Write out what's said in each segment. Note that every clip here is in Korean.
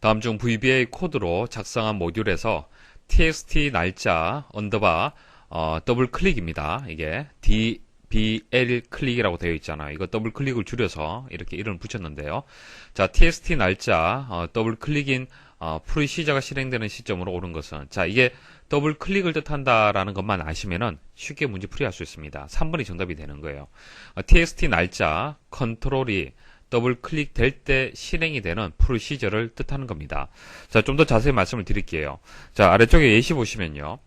다음 중 VBA 코드로 작성한 모듈에서 txt 날짜 언더바 어, 더블 클릭입니다. 이게 dbl 클릭이라고 되어 있잖아요. 이거 더블 클릭을 줄여서 이렇게 이름을 붙였는데요. 자, txt 날짜 어, 더블 클릭인 어, 프리시저가 실행되는 시점으로 오른 것은 자, 이게 더블 클릭을 뜻한다라는 것만 아시면은 쉽게 문제 풀이할 수 있습니다. 3번이 정답이 되는 거예요. 어, txt 날짜 컨트롤이 더블 클릭될 때 실행이 되는 프로시저를 뜻하는 겁니다. 자, 좀 더 자세히 말씀을 드릴게요. 자, 아래쪽에 예시 보시면요.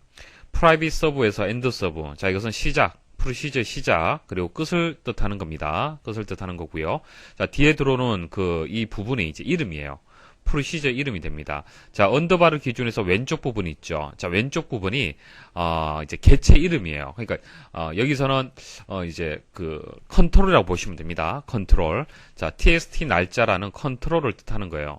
프라이빗 서브에서 엔드 서브. 자, 이것은 시작, 프로시저 시작, 그리고 끝을 뜻하는 겁니다. 끝을 뜻하는 거고요. 자, 뒤에 들어오는 그 이 부분이 이제 이름이에요. 프로시저 이름이 됩니다. 자, 언더바를 기준해서 왼쪽 부분이 있죠. 자, 왼쪽 부분이 어, 이제 개체 이름이에요. 그러니까 어, 여기서는 어, 이제 그 컨트롤이라고 보시면 됩니다. 컨트롤. 자, txt 날짜라는 컨트롤을 뜻하는 거예요.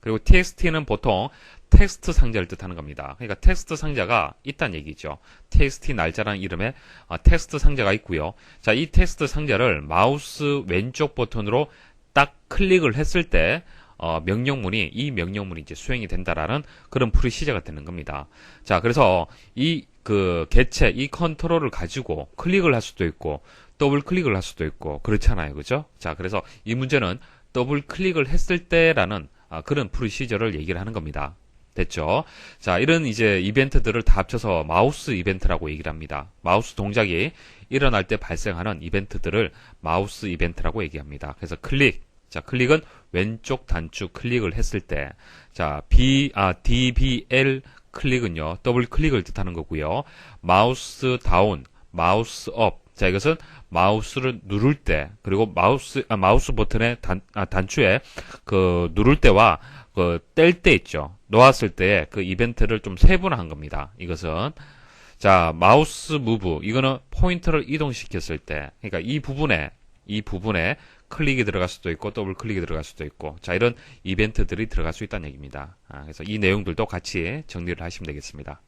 그리고 txt는 보통 텍스트 상자를 뜻하는 겁니다. 그러니까 텍스트 상자가 있다는 얘기죠. txt 날짜라는 이름의 어, 텍스트 상자가 있고요. 자, 이 텍스트 상자를 마우스 왼쪽 버튼으로 딱 클릭을 했을 때 어, 명령문이 이 명령문이 이제 수행이 된다라는 그런 프리시저가 되는 겁니다. 자, 그래서 이 그 개체 이 컨트롤을 가지고 클릭을 할 수도 있고 더블 클릭을 할 수도 있고 그렇잖아요. 그죠? 자, 그래서 이 문제는 더블 클릭을 했을 때라는 아, 그런 프리시저를 얘기를 하는 겁니다. 됐죠? 자, 이런 이제 이벤트들을 다 합쳐서 마우스 이벤트라고 얘기를 합니다. 마우스 동작이 일어날 때 발생하는 이벤트들을 마우스 이벤트라고 얘기합니다. 그래서 클릭, 자, 클릭은 왼쪽 단추 클릭을 했을 때, 자, B, 아, DBL 클릭은요, 더블 클릭을 뜻하는 거고요. 마우스 다운, 마우스 업. 자, 이것은 마우스를 누를 때, 그리고 마우스, 아, 마우스 버튼의 단, 아, 단추에 그 누를 때와 그 뗄 때 있죠. 놓았을 때 그 이벤트를 좀 세분화한 겁니다. 이것은. 자, 마우스 무브. 이거는 포인터를 이동시켰을 때. 그러니까 이 부분에, 이 부분에 클릭이 들어갈 수도 있고 더블 클릭이 들어갈 수도 있고 자 이런 이벤트들이 들어갈 수 있다는 얘기입니다. 아, 그래서 이 내용들도 같이 정리를 하시면 되겠습니다.